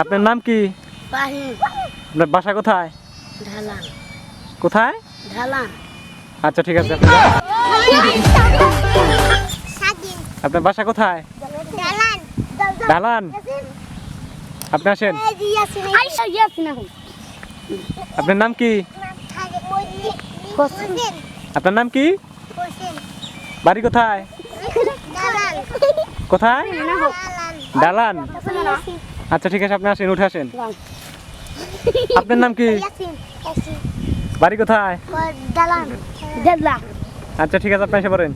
আপনার নাম কি? আপনার বাসা কোথায়? কোথায়? আচ্ছা ঠিক আছে আপনার বাসা কোথায়? ঢালান। আপনি আসেন। আপনার নাম কি? আপনার নাম কি? বাড়ি কোথায়? কোথায়? ডালান আচ্ছা ঠিক আছে, আপনি আসেন, উঠে আসেন। আপনার নাম কি? বাড়ি কোথায়? আচ্ছা ঠিক আছে, আপনি এসে পড়েন।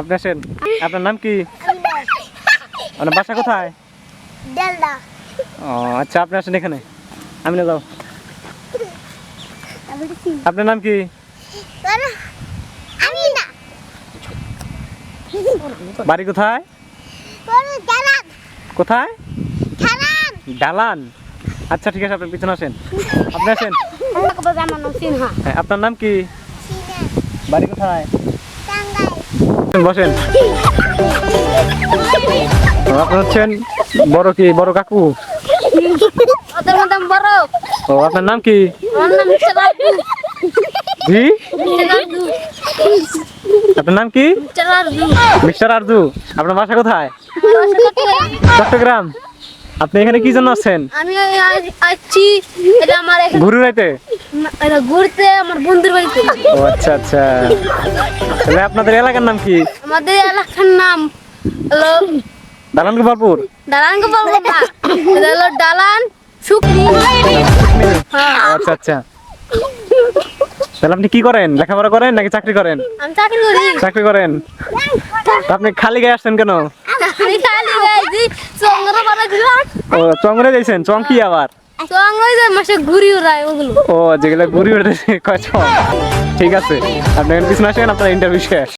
আপনি আসেন। আপনার নাম কি? আপনার বাসা কোথায়? ও আচ্ছা আপনি আসেন এখানে। আমি না যাও আপনার নাম কি? বাড়ি কোথায়? কোথায়? ডালান আচ্ছা ঠিক আছে আপনার পিছনে আসেন। আপনি আসেন। হ্যাঁ, আপনার নাম কি? বাড়ি কোথায়? বসেন। আপনি হচ্ছেন বড় কি? বড় কাকু? ও আপনার নাম কি? জি? আপনার নাম কি? মিস্টার আরজু। আপনার বাসা কোথায়? চট্টগ্রাম। আপনি এখানে কি জন্য আছেন? আমি আজ- আসছি এটা আমার এখানে- ঘুরে রাইতে এটা ঘুরতে আমার বন্ধুর বাড়িতে। ও আচ্ছা আচ্ছা। তাহলে আপনাদের এলাকার নাম কি? আমাদের এলাকার নাম হলো দালান গোপালপুর ডালান গোপাল বাবা এটা হলো ডালান শুকনি। হ্যাঁ। আচ্ছা আচ্ছা। তাহলে আপনি কি করেন? লেখাপড়া করেন নাকি চাকরি করেন? আমি চাকরি করি। চাকরি করেন। আপনি খালি গায়ে আসছেন কেন? আমি খালি গেছি চঙ্গরা পাড়া ও চংরে যাইছেন? চং কি আবার? ও যেগুলো ঘুরি উঠেছে ঠিক আছে। আপনি এখন পিছনে আসেন আপনার ইন্টারভিউ শেষ।